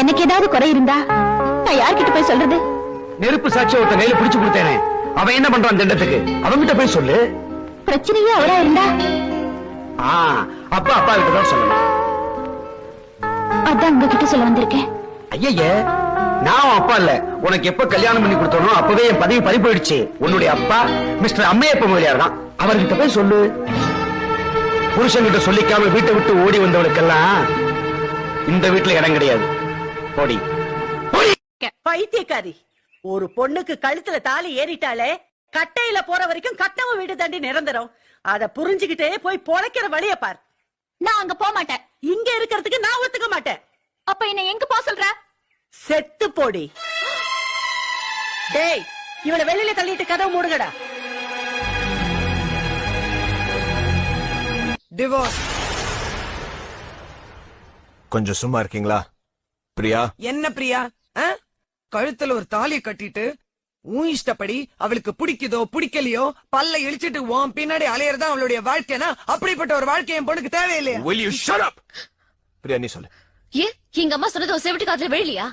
எனக்கு ஏதாவது குறை இருந்தா நான் யார்கிட்ட போய் சொல்றது? நெருப்பு சாட்சி ஒருத்த கையில பிடிச்சு கொடுத்தேனே. அவன் என்ன பண்றான் திண்டத்துக்கு அவன்கிட்ட போய் சொல்லு. பிரச்சனையே அவரா இருந்தா? அப்பா அப்பா கிட்ட தான் சொல்லணும். அதான் உங்ககிட்ட சொல்ல வந்திருக்கேன். ஐயய்ய நான் அப்பா இல்ல. உனக்கு எப்ப கல்யாணம் பண்ணி கொடுத்தனோ அப்பவே என் பதவி பறி போயிடுச்சு உன்னுடைய அப்பா மிஸ்டர் அம்மையப்ப மொழியார் தான். அவர்கிட்ட போய் சொல்லு. புருஷன்கிட்ட சொல்லிக்காம வீட்டை விட்டு ஓடி வந்தவளுக்கெல்லாம் இந்த வீட்டுல இடம் கிடையாது. ஓடி பைத்தியக்காரி. ஒரு பொண்ணுக்கு கழுத்துல தாலி ஏறிட்டாலே கட்டையில போற வரைக்கும் கட்டவும் வீடு தாண்டி நிரந்தரம். அத புரிஞ்சுகிட்டே போய் பொழைக்கிற வழிய பார். நான் அங்க போக மாட்டேன். இங்க இருக்கிறதுக்கு நான் ஒத்துக்க மாட்டேன். அப்ப என்ன எங்க போக சொல்ற? செத்து போடி. டேய் இவள வெளியில தள்ளிட்டு கதவு மூடுங்கடா. டிவோர்ஸ் கொஞ்சம் சும்மா இருக்கீங்களா? பிரியா? என்ன பிரியா? கழுத்துல ஒரு தாலிய கட்டிட்டு உன் இஷ்டப்படி அவளுக்கு பிடிக்குதோ பிடிக்கலையோ பல்ல இழிச்சிட்டு உன் பின்னாடி அலையறதா அவளுடைய வாழ்க்கைனா அப்படிப்பட்ட ஒரு வாழ்க்கை என் பொண்ணுக்கு தேவையில்லையா? Will you shut up? Priya நீ சொல்லு. ஏ எங்க அம்மா சொன்னது செவிட்டு காதுல வெளியா